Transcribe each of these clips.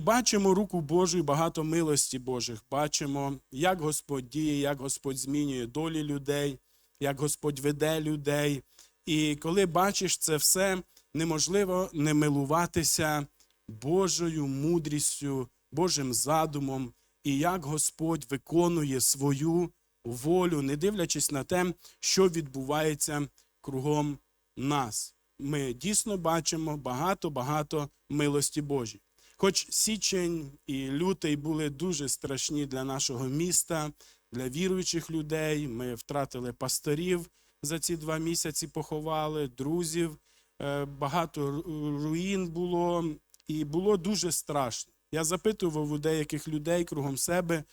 Бачимо руку Божу і багато милості Божих. Бачимо, як Господь діє, як Господь змінює долі людей, як Господь веде людей. І коли бачиш це все, неможливо не милуватися Божою мудрістю, Божим задумом, і як Господь виконує свою волю, не дивлячись на те, що відбувається кругом нас. Ми дійсно бачимо багато-багато милості Божій. Хоч січень і лютий були дуже страшні для нашого міста, для віруючих людей. Ми втратили пасторів за ці два місяці, поховали, друзів. Е, Багато руїн було, і було дуже страшно. Я запитував у деяких людей кругом себе,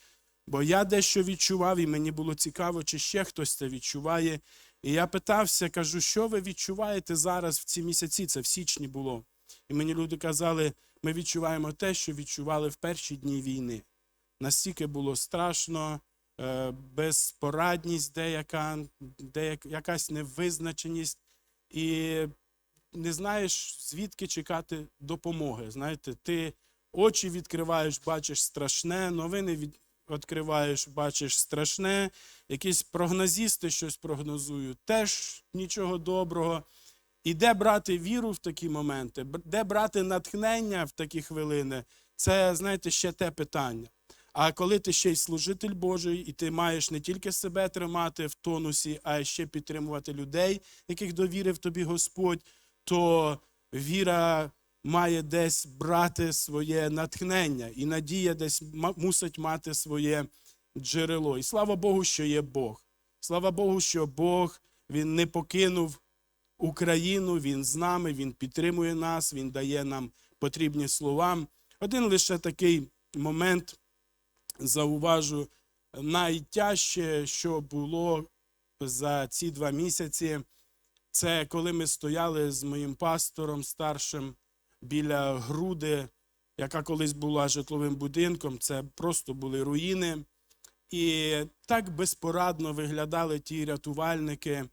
бо я дещо відчував, і мені було цікаво, чи ще хтось це відчуває. І я питався, кажу, що ви відчуваєте зараз в ці місяці? Це в січні було. І мені люди казали, ми відчуваємо те, що відчували в перші дні війни. Настільки було страшно, е, безпорадність деяка, деяк, якась невизначеність, і не знаєш, звідки чекати допомоги. Знаєте, ти очі відкриваєш, бачиш страшне, новини від, відкриваєш, бачиш страшне, якісь прогнозісти щось прогнозують, теж нічого доброго. І де брати віру в такі моменти, де брати натхнення в такі хвилини, це, знаєте, ще те питання. А коли ти ще й служитель Божий, і ти маєш не тільки себе тримати в тонусі, а й ще підтримувати людей, яких довірив тобі Господь, то віра має десь брати своє натхнення, і надія десь мусить мати своє джерело. І слава Богу, що є Бог. Слава Богу, що Бог він не покинув Україну, Він з нами, Він підтримує нас, Він дає нам потрібні слова. Один лише такий момент зауважу. Найтяжче, що було за ці два місяці, це коли ми стояли з моїм пастором старшим біля груди, яка колись була житловим будинком. Це просто були руїни. І так безпорадно виглядали ті рятувальники,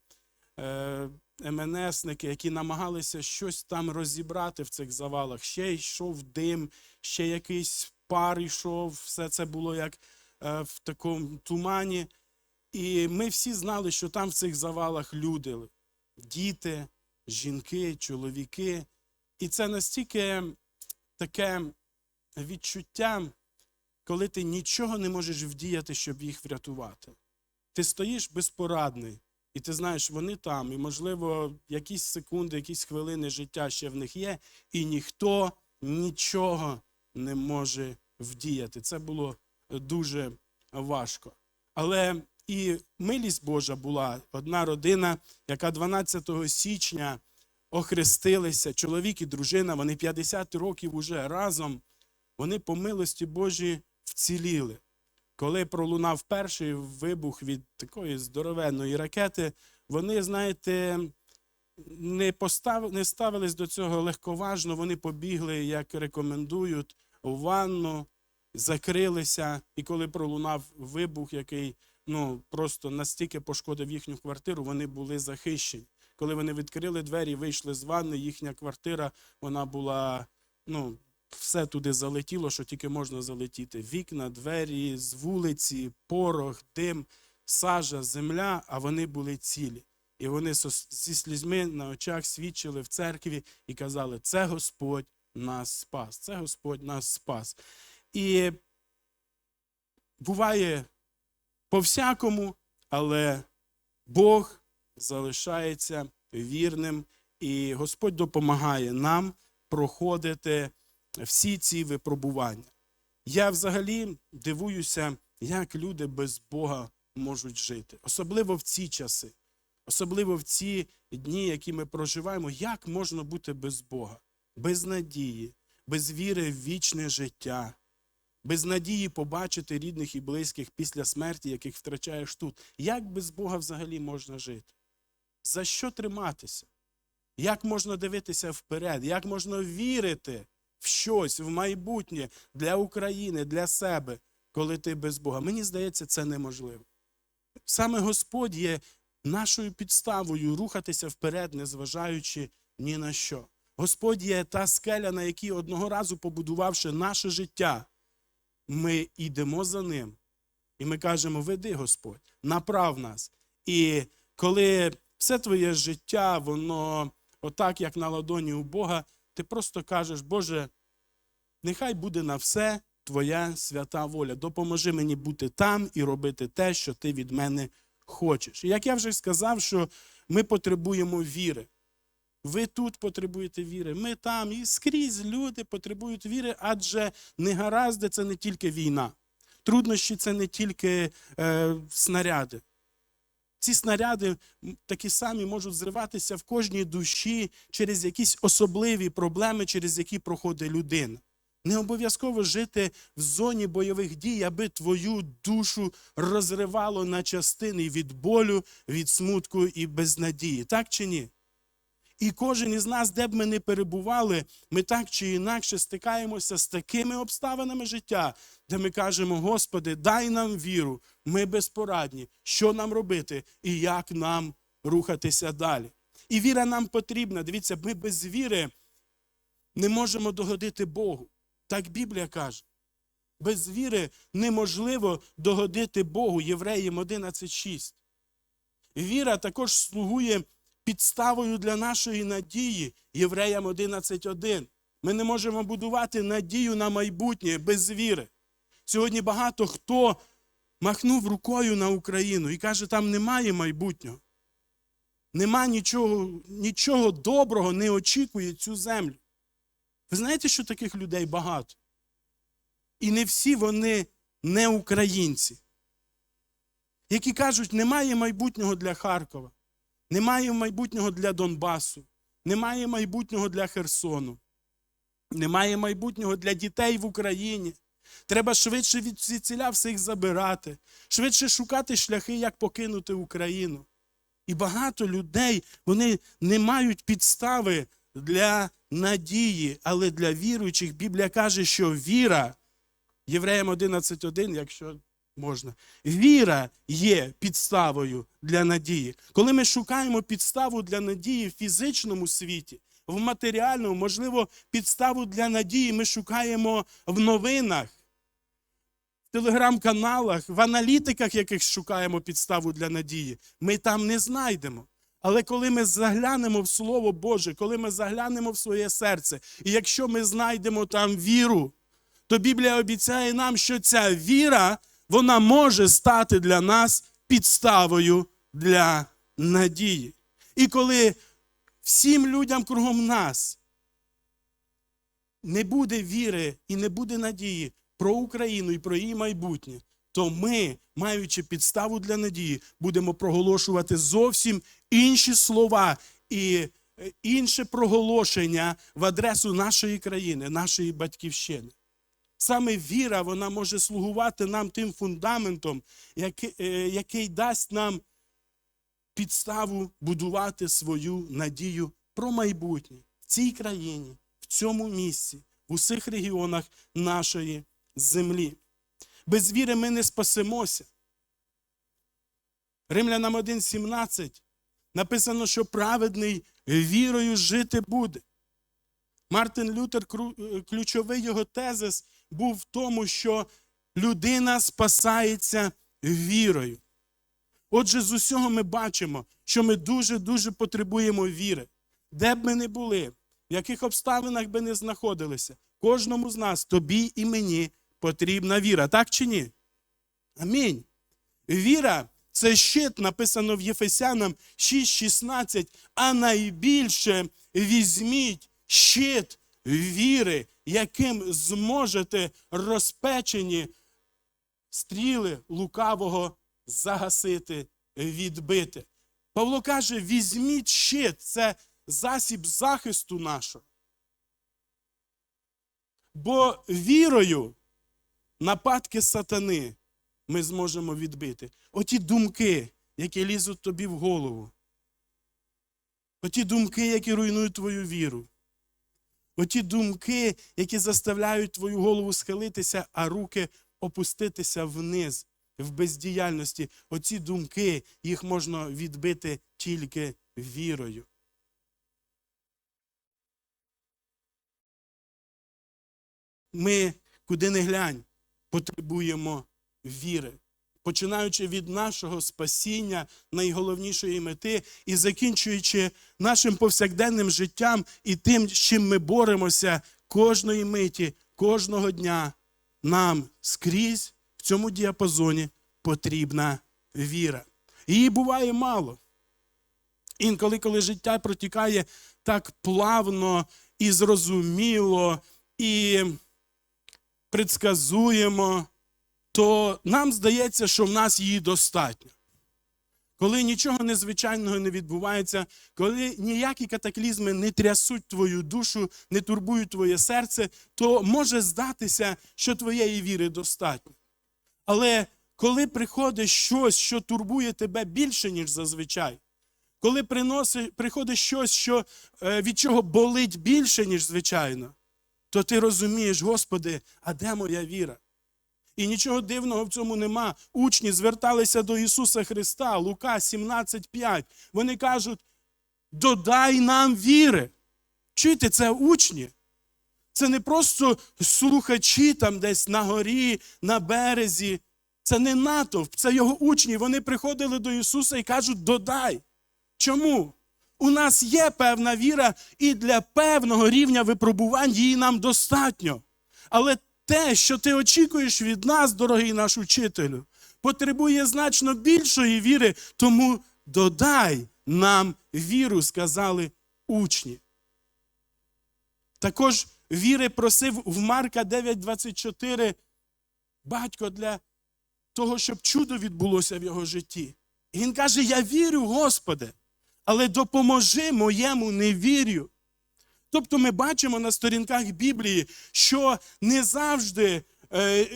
е, МНСники, які намагалися щось там розібрати в цих завалах. Ще йшов дим, ще якийсь пар йшов, все це було як е, в такому тумані. І ми всі знали, що там в цих завалах люди, діти, жінки, чоловіки. І це настільки таке відчуття, коли ти нічого не можеш вдіяти, щоб їх врятувати. Ти стоїш безпорадний, і ти знаєш, вони там, і, можливо, якісь секунди, якісь хвилини життя ще в них є, і ніхто нічого не може вдіяти. Це було дуже важко. Але і милість Божа була одна родина, яка 12 січня охрестилися, чоловік і дружина, вони 50 років уже разом, вони по милості Божій вціліли. Коли пролунав перший вибух від такої здоровенної ракети, вони, знаєте, не, постав... не ставились до цього легковажно, вони побігли, як рекомендують, у ванну, закрилися. І коли пролунав вибух, який ну, просто настільки пошкодив їхню квартиру, вони були захищені. Коли вони відкрили двері, вийшли з ванни, їхня квартира вона була, ну, все туди залетіло, що тільки можна залетіти. Вікна, двері, з вулиці, порох, дим, сажа, земля, а вони були цілі. І вони зі слізьми на очах свідчили в церкві і казали: це Господь нас спас, це Господь нас спас. І буває по-всякому, але Бог залишається вірним, і Господь допомагає нам проходити всі ці випробування. Я взагалі дивуюся, як люди без Бога можуть жити, особливо в ці часи, особливо в ці дні, які ми проживаємо, як можна бути без Бога, без надії, без віри в вічне життя, без надії побачити рідних і близьких після смерті, яких втрачаєш тут. Як без Бога взагалі можна жити? За що триматися? Як можна дивитися вперед? Як можна вірити в щось, в майбутнє для України, для себе, коли ти без Бога? Мені здається, це неможливо. Саме Господь є нашою підставою рухатися вперед, незважаючи ні на що. Господь є та скеля, на якій одного разу побудувавши наше життя, ми йдемо за ним. І ми кажемо: веди, Господь, направ нас. І коли все твоє життя, воно отак, як на ладоні у Бога, ти просто кажеш, Боже, нехай буде на все Твоя свята воля. Допоможи мені бути там і робити те, що ти від мене хочеш. І як я вже сказав, що ми потребуємо віри. Ви тут потребуєте віри, ми там, і скрізь люди потребують віри, адже негаразди це не тільки війна. Труднощі це не тільки е, снаряди. Ці снаряди такі самі можуть зриватися в кожній душі через якісь особливі проблеми, через які проходить людина. Не обов'язково жити в зоні бойових дій, аби твою душу розривало на частини від болю, від смутку і безнадії. Так чи ні? І кожен із нас, де б ми не перебували, ми так чи інакше стикаємося з такими обставинами життя, де ми кажемо: Господи, дай нам віру, ми безпорадні, що нам робити і як нам рухатися далі. І віра нам потрібна. Дивіться, ми без віри не можемо догодити Богу. Так Біблія каже. Без віри неможливо догодити Богу. Євреїм 11.6. Віра також слугує підставою для нашої надії. Євреям 11.1. Ми не можемо будувати надію на майбутнє без віри. Сьогодні багато хто махнув рукою на Україну і каже, там немає майбутнього. Нема нічого, нічого доброго не очікує цю землю. Ви знаєте, що таких людей багато? І не всі вони не українці, які кажуть, немає майбутнього для Харкова, немає майбутнього для Донбасу, немає майбутнього для Херсону, немає майбутнього для дітей в Україні. Треба швидше від звідсіля всіх забирати, швидше шукати шляхи, як покинути Україну. І багато людей вони не мають підстави для надії, але для віруючих Біблія каже, що віра, Євреям 11.1, якщо можна, віра є підставою для надії. Коли ми шукаємо підставу для надії в фізичному світі, в матеріальному, можливо, підставу для надії ми шукаємо в новинах, телеграм-каналах, в аналітиках, яких шукаємо підставу для надії, ми там не знайдемо. Але коли ми заглянемо в Слово Боже, коли ми заглянемо в своє серце, і якщо ми знайдемо там віру, то Біблія обіцяє нам, що ця віра вона може стати для нас підставою для надії. І коли всім людям кругом нас не буде віри і не буде надії про Україну і про її майбутнє, то ми, маючи підставу для надії, будемо проголошувати зовсім інші слова і е, інше проголошення в адресу нашої країни, нашої батьківщини. Саме віра вона може слугувати нам тим фундаментом, який, е, який дасть нам підставу будувати свою надію про майбутнє в цій країні, в цьому місці, в усіх регіонах нашої землі. Без віри ми не спасемося. Римлянам 1,17 написано, що праведний вірою жити буде. Мартин Лютер, е, ключовий його тезис був в тому, що людина спасається вірою. Отже, з усього ми бачимо, що ми дуже-дуже потребуємо віри. Де б ми не були, в яких обставинах би не знаходилися, кожному з нас, тобі і мені, потрібна віра. Так чи ні? Амінь. Віра це щит, написано в Єфесянам 6,16, а найбільше візьміть щит віри, яким зможете розпечені стріли лукавого загасити, відбити. Павло каже: візьміть щит, це засіб захисту нашого. Бо вірою нападки сатани ми зможемо відбити. Оті думки, які лізуть тобі в голову. Оті думки, які руйнують твою віру. Оті думки, які заставляють твою голову схилитися, а руки опуститися вниз, в бездіяльності. Оці думки, їх можна відбити тільки вірою. ми, куди не глянь, потребуємо віри. Починаючи від нашого спасіння, найголовнішої мети, і закінчуючи нашим повсякденним життям і тим, з чим ми боремося кожної миті, кожного дня, нам скрізь в цьому діапазоні потрібна віра. Її буває мало. Інколи, коли життя протікає так плавно і зрозуміло, і предсказуємо, то нам здається, що в нас її достатньо. Коли нічого незвичайного не відбувається, коли ніякі катаклізми не трясуть твою душу, не турбують твоє серце, то може здатися, що твоєї віри достатньо. Але коли приходить щось, що турбує тебе більше, ніж зазвичай, коли приносить, приходить щось, що, е, від чого болить більше, ніж звичайно, то ти розумієш, Господи, а де моя віра? І нічого дивного в цьому нема. Учні зверталися до Ісуса Христа, Лука 17,5. Вони кажуть: додай нам віри. Чуєте, це учні. Це не просто слухачі там десь на горі, на березі. Це не натовп, це його учні. Вони приходили до Ісуса і кажуть: додай. Чому? У нас є певна віра, і для певного рівня випробувань її нам достатньо. Але те, що ти очікуєш від нас, дорогий наш учителю, потребує значно більшої віри, тому додай нам віру, сказали учні. Також віри просив в Марка 9,24 батько для того, щоб чудо відбулося в його житті. І він каже: Я вірю, Господи, але допоможи моєму невір'ю. Тобто ми бачимо на сторінках Біблії, що не завжди е,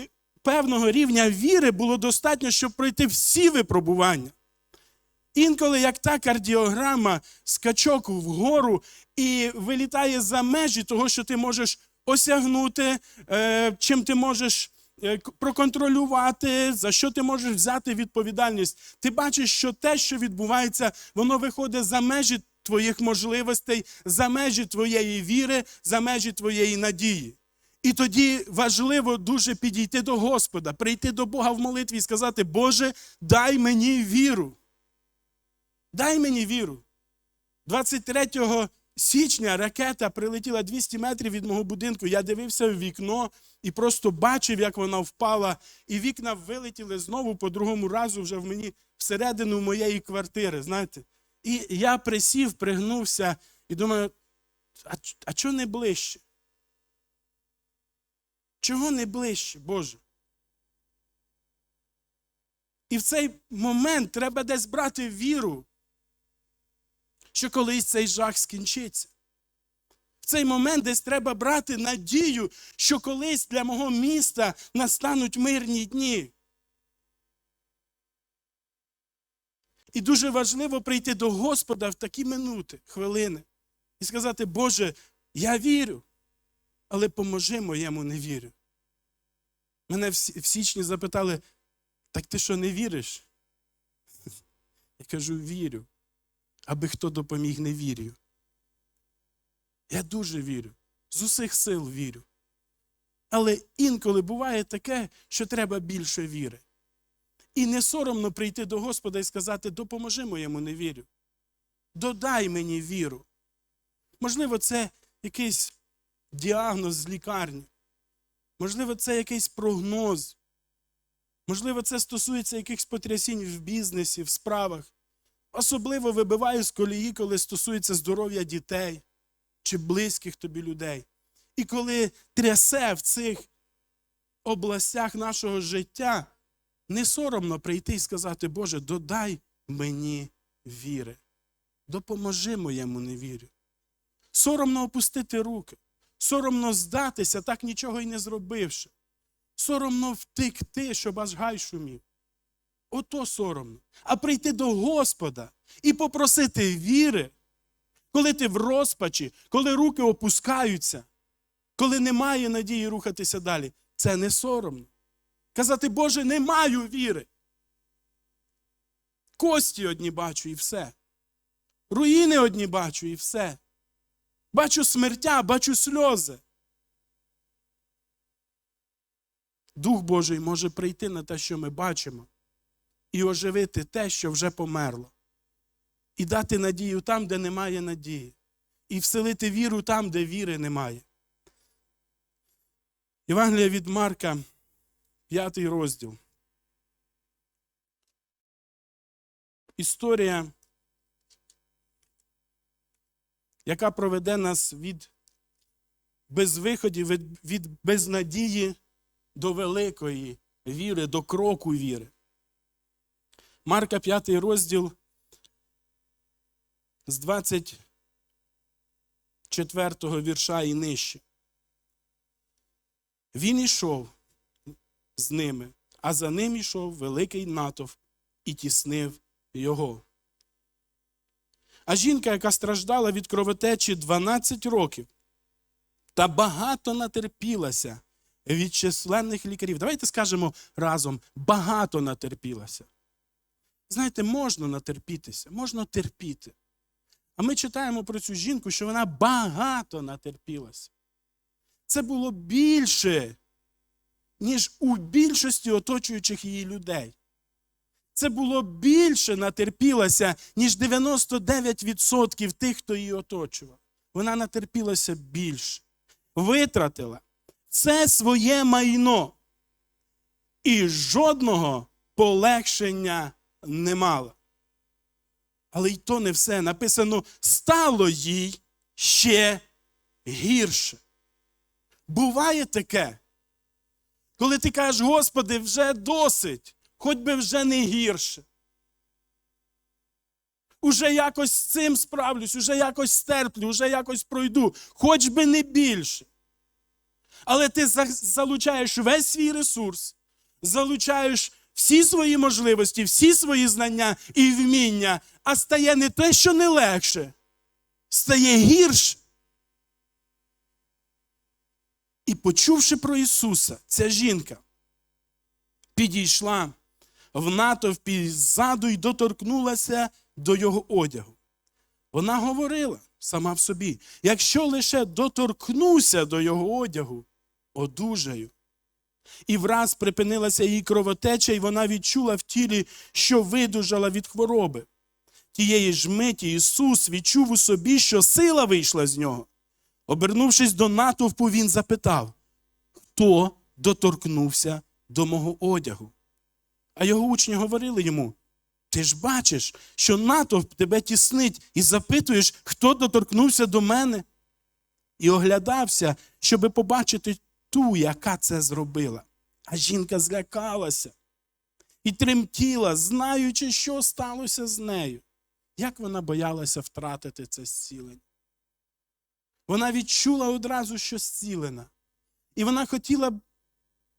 певного рівня віри було достатньо, щоб пройти всі випробування. Інколи, як та кардіограма, скачок вгору і вилітає за межі того, що ти можеш осягнути, е, чим ти можеш е, проконтролювати, за що ти можеш взяти відповідальність. Ти бачиш, що те, що відбувається, воно виходить за межі твоїх можливостей, за межі твоєї віри, за межі твоєї надії. І тоді важливо дуже підійти до Господа, прийти до Бога в молитві і сказати: Боже, дай мені віру. Дай мені віру. 23 січня ракета прилетіла 200 метрів від мого будинку. Я дивився в вікно і просто бачив, як вона впала. І вікна вилетіли знову по другому разу вже в мені всередину моєї квартири. Знаєте? І я присів, пригнувся і думаю, а, а чого не ближче? Чого не ближче, Боже? І в цей момент треба десь брати віру, що колись цей жах скінчиться. В цей момент десь треба брати надію, що колись для мого міста настануть мирні дні. І дуже важливо прийти до Господа в такі минути, хвилини, і сказати, Боже, я вірю, але поможи моєму не вірю. Мене в січні запитали, так ти що не віриш? Я кажу, вірю. Аби хто допоміг, не вірю. Я дуже вірю. З усіх сил вірю. Але інколи буває таке, що треба більше віри. І не соромно прийти до Господа і сказати, допоможи моєму невірю. Додай мені віру. Можливо, це якийсь діагноз з лікарні. Можливо, це якийсь прогноз. Можливо, це стосується якихось потрясінь в бізнесі, в справах. Особливо вибиваю з колії, коли стосується здоров'я дітей чи близьких тобі людей. І коли трясе в цих областях нашого життя, не соромно прийти і сказати, Боже, додай мені віри. Допоможи моєму невірю. Соромно опустити руки, соромно здатися, так нічого й не зробивши. Соромно втекти, щоб аж гай шумів. Ото соромно. А прийти до Господа і попросити віри, коли ти в розпачі, коли руки опускаються, коли немає надії рухатися далі, це не соромно. Казати, Боже, не маю віри. Кості одні бачу і все. Руїни одні бачу і все. Бачу смертя, бачу сльози. Дух Божий може прийти на те, що ми бачимо, і оживити те, що вже померло, і дати надію там, де немає надії, і вселити віру там, де віри немає. Євангелія від Марка, п'ятий розділ. Історія, яка проведе нас від безвиходів, від, безнадії до великої віри, до кроку віри. Марка 5 розділ з 24 вірша і нижче. Він ішов з ними, а за ним ішов великий натовп і тіснив його. А жінка, яка страждала від кровотечі 12 років, та багато натерпілася від численних лікарів. Давайте скажемо разом: багато натерпілася. Знаєте, можна натерпітися, можна терпіти. А ми читаємо про цю жінку, що вона багато натерпілася. Це було більше, ніж у більшості оточуючих її людей. Це було більше натерпілася, ніж 99% тих, хто її оточував. Вона натерпілася більше, витратила це своє майно. І жодного полегшення не мала. Але й то не все. Написано, стало їй ще гірше. Буває таке, коли ти кажеш, Господи, вже досить, хоч би вже не гірше. Уже якось з цим справлюсь, уже якось стерплю, уже якось пройду, хоч би не більше. Але ти залучаєш весь свій ресурс, залучаєш всі свої можливості, всі свої знання і вміння, а стає не те, що не легше, стає гірше. І почувши про Ісуса, ця жінка підійшла в натовпі ззаду й доторкнулася до його одягу. Вона говорила сама в собі: якщо лише доторкнуся до його одягу, одужаю. І враз припинилася її кровотеча, і вона відчула в тілі, що видужала від хвороби. Тієї ж миті Ісус відчув у собі, що сила вийшла з нього. Обернувшись до натовпу, він запитав, хто доторкнувся до мого одягу. А його учні говорили йому: Ти ж бачиш, що натовп тебе тіснить, і запитуєш, хто доторкнувся до мене? І оглядався, щоби побачити ту, яка це зробила. А жінка злякалася і тремтіла, знаючи, що сталося з нею. Як вона боялася втратити це зцілення? Вона відчула одразу, що зцілена. І вона хотіла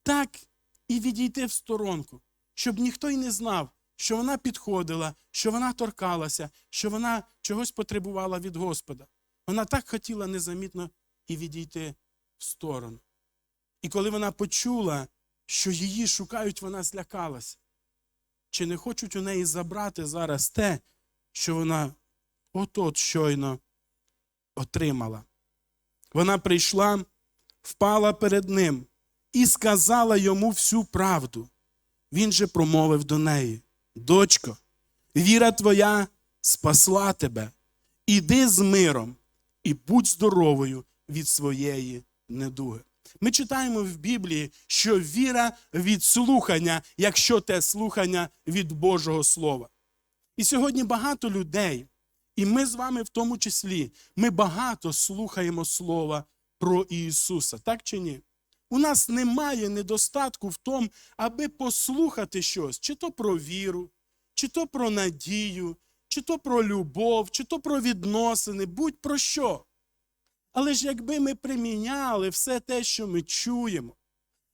так і відійти в сторонку, щоб ніхто й не знав, що вона підходила, що вона торкалася, що вона чогось потребувала від Господа. Вона так хотіла незамітно і відійти в сторону. І коли вона почула, що її шукають, вона злякалася. Чи не хочуть у неї забрати зараз те, що вона от-от щойно отримала? Вона прийшла, впала перед ним і сказала йому всю правду. Він же промовив до неї: Дочко, віра твоя спасла тебе. Іди з миром і будь здоровою від своєї недуги. Ми читаємо в Біблії, що віра від слухання, якщо те слухання від Божого Слова. І сьогодні багато людей, і ми з вами в тому числі, ми багато слухаємо Слова про Ісуса, так чи ні? У нас немає недостатку в тому, аби послухати щось, чи то про віру, чи то про надію, чи то про любов, чи то про відносини, будь про що. Але ж якби ми приміняли все те, що ми чуємо,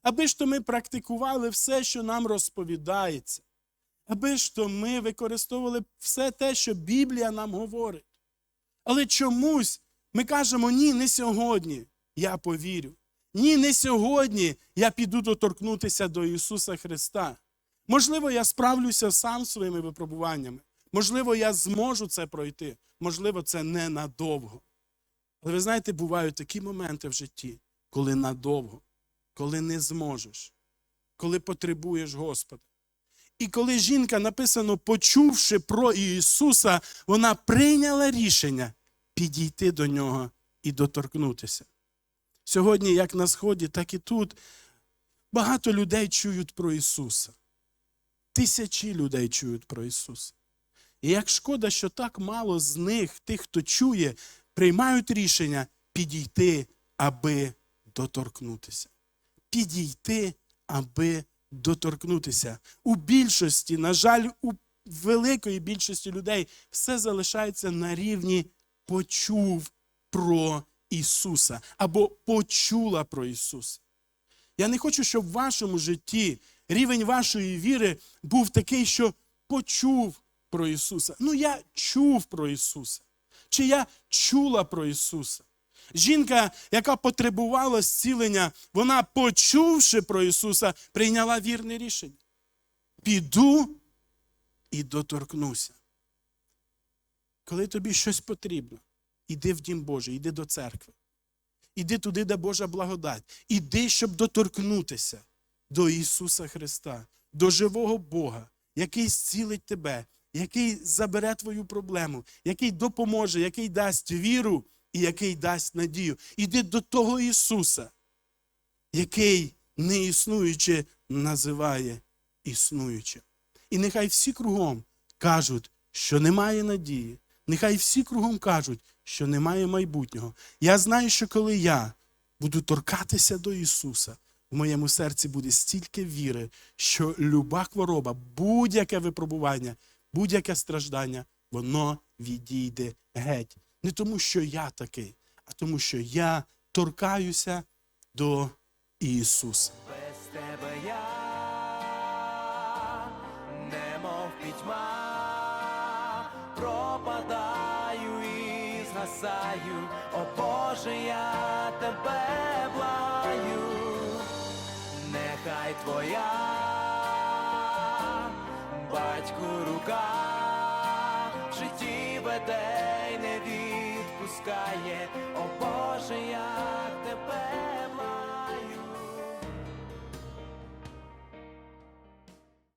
аби ж то ми практикували все, що нам розповідається, аби ж то ми використовували все те, що Біблія нам говорить. Але чомусь ми кажемо, ні, не сьогодні я повірю. Ні, не сьогодні я піду доторкнутися до Ісуса Христа. Можливо, я справлюся сам своїми випробуваннями. Можливо, я зможу це пройти. Можливо, це ненадовго. Але ви знаєте, бувають такі моменти в житті, коли надовго, коли не зможеш. коли потребуєш Господа. І коли жінка написано, почувши про Ісуса, вона прийняла рішення підійти до нього і доторкнутися. Сьогодні, як на Сході, так і тут, багато людей чують про Ісуса. Тисячі людей чують про Ісуса. І як шкода, що так мало з них, тих, хто чує, приймають рішення підійти, аби доторкнутися. Підійти, аби доторкнутися. У більшості, на жаль, у великої більшості людей все залишається на рівні почув про Ісуса або почула про Ісуса. Я не хочу, щоб в вашому житті рівень вашої віри був такий, що почув про Ісуса. Ну, я чув про Ісуса. Чи я чула про Ісуса? Жінка, яка потребувала зцілення, вона, почувши про Ісуса, прийняла вірне рішення. Піду і доторкнуся. Коли тобі щось потрібно, іди в Дім Божий, іди до церкви. Іди туди, де Божа благодать. Іди, щоб доторкнутися до Ісуса Христа, до живого Бога, який зцілить тебе, який забере твою проблему, який допоможе, який дасть віру і який дасть надію. Іди до того Ісуса, який не існуючи називає існуючим. І нехай всі кругом кажуть, що немає надії. Нехай всі кругом кажуть, що немає майбутнього. Я знаю, що коли я буду торкатися до Ісуса, в моєму серці буде стільки віри, що люба хвороба, будь-яке випробування, будь-яке страждання, воно відійде геть. Не тому, що я такий, а тому, що я торкаюся до Ісуса. Без тебе я немов пітьма, пропадаю і згасаю, о Боже, я тебе благаю, нехай твоя батьку рука в житті веде відпускає, о Боже, тебе